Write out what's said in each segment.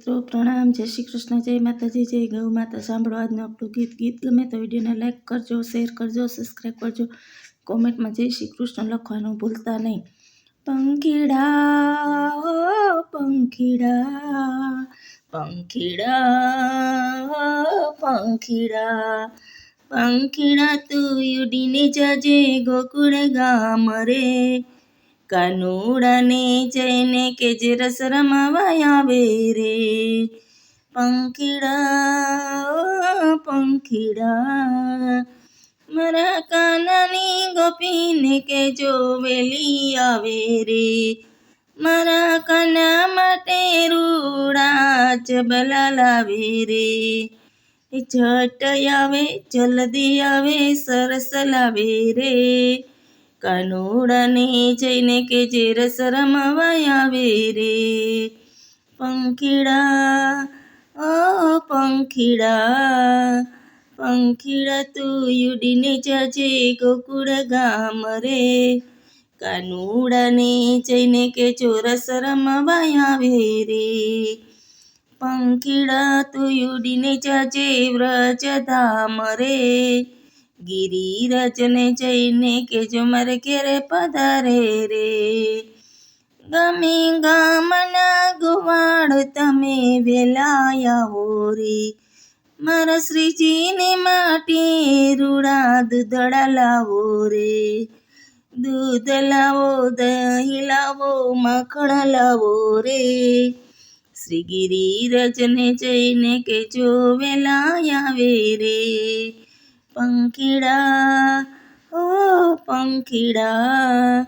મિત્રો, પ્રણામ. જય શ્રી કૃષ્ણ, જય માતાજી, જય ગૌ માતા. સાંભળો આજનું આપણું ગીત. ગીત ગમે તો વિડીયોને લાઈક કરજો શેર કરજો સબસ્ક્રાઈબ કરજો. કોમેન્ટમાં જય શ્રી કૃષ્ણ લખવાનું ભૂલતા નહીં. પંખીડા હો પંખીડા પંખીડા પંખીડા પંખીડા તું ઉડીને જજે ગોકુળ ગામ રે કાનુડાને જઈને કે જે રસ રમાવા આવે પંખીડા પંખીડા મારા કાનાની ગોપીને કે જો વેલી આવે રે. મારા કાના માટે રૂડા ચબલા લાવે રે. ઝટ આવે, જલ્દી આવે, સરસ લાવે રે. કાનુડાને જઈને કે જે રસ રમવા આવે રે. પંખીડા, ઓ પંખીડા પંખીડા તું ઉડીને જજે ગોકુળ ગામ રે. કાનુડાને જઈને કે ચોરસ રમવા આવે રે. પંખીડા તું ઉડીને જજે વ્રજ ધામ રે. ગિરિરાજને જઈને કેજો મારે ઘેરે પધારે રે. ગમે ગામના ગુવાડ તમે વેલાયા હો રે. મારા શ્રીજીને માટે રૂડા દૂધડા લાવો રે. દૂધ લાવો, દહીં લાવો, માખણ લાવો રે. શ્રી ગિરિરાજને જઈને કેજો વેલાયા વેલા આવે રે. પંખીડા, ઓ પંખીડા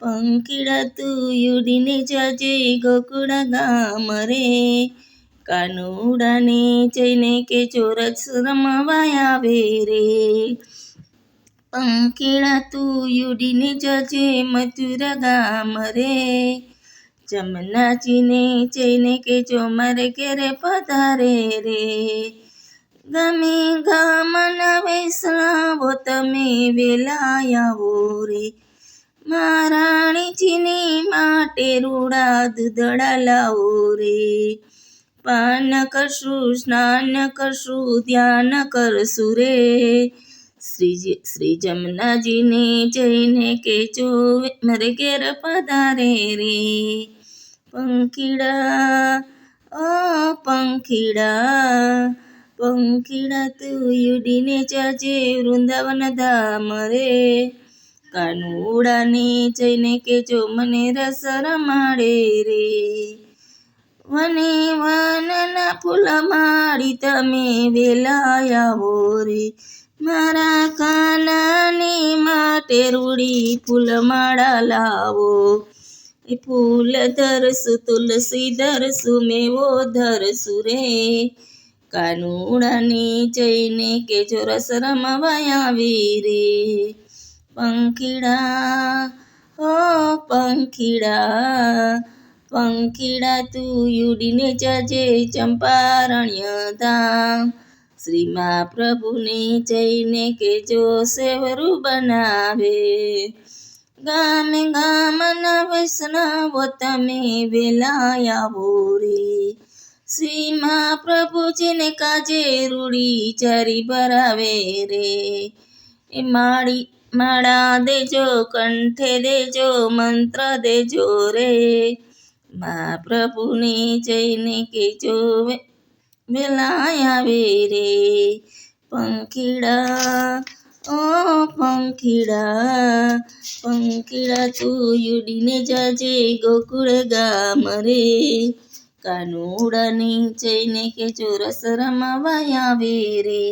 પંખીડા તું ઉડીને જજે ગોકુળ ગામ રે. કાનુડાને જઈને કે ચોરસ રમવા આવે રે. પંખીડા તું ઉડીને જજે મથુરા ગામ રે. જમનાજીને જઈને કે જો મારે ઘેરે પધારે રે. ગમે ગામના વૈષ્ણવો તમે વેલાયાવો રે. મહારાણીજીને માટે રૂડા દૂધડા લાવો રે. પાન કરશું, સ્નાન કરશું, ધ્યાન કરશું રે. શ્રી શ્રી જમનાજીને જઈને કે જો મારે ઘેર પધારે રે. પંખીડા, ઓ પંખીડા પંખીડા તું ઉડીને જાજે વૃંદાવન ધામ રે. કાનુડાને જઈને કેજો મને રસ રમાડે રે. વને વનના ફૂલ માળી તમે વેલા રે. મારા કાનાને માટે રૂડી ફૂલ માળા લાવો. એ ફૂલ ધરસું તુલસી ધરસું મેવો ધરસું રે. કાનુડાને જઈને કે જો રસ રમવા આવી રે. પંખીડા ઓ પંખીડા પંખીડા તું યુડીને જજે ચંપારણ્ય ધામ શ્રીમા પ્રભુને જઈને કે જો સેવરું બનાવે. ગામે ગામના વૈષ્ણવો, તમે વેલાયા રે. શ્રીમા પ્રભુજીને કાજે રૂડી ચારી ભરાવે રે. એ માળી, માળા દેજો, કંઠે દેજો, મંત્ર દેજો રે. મા પ્રભુને જઈને કેજો જો આવે રે. પંખીડા, ઓ પંખીડા પંખીડા તું યુડીને જાજે ગોકુળ ગામ રે. કાનુડાને જઈને કે ચોરસ રમવા આવે રે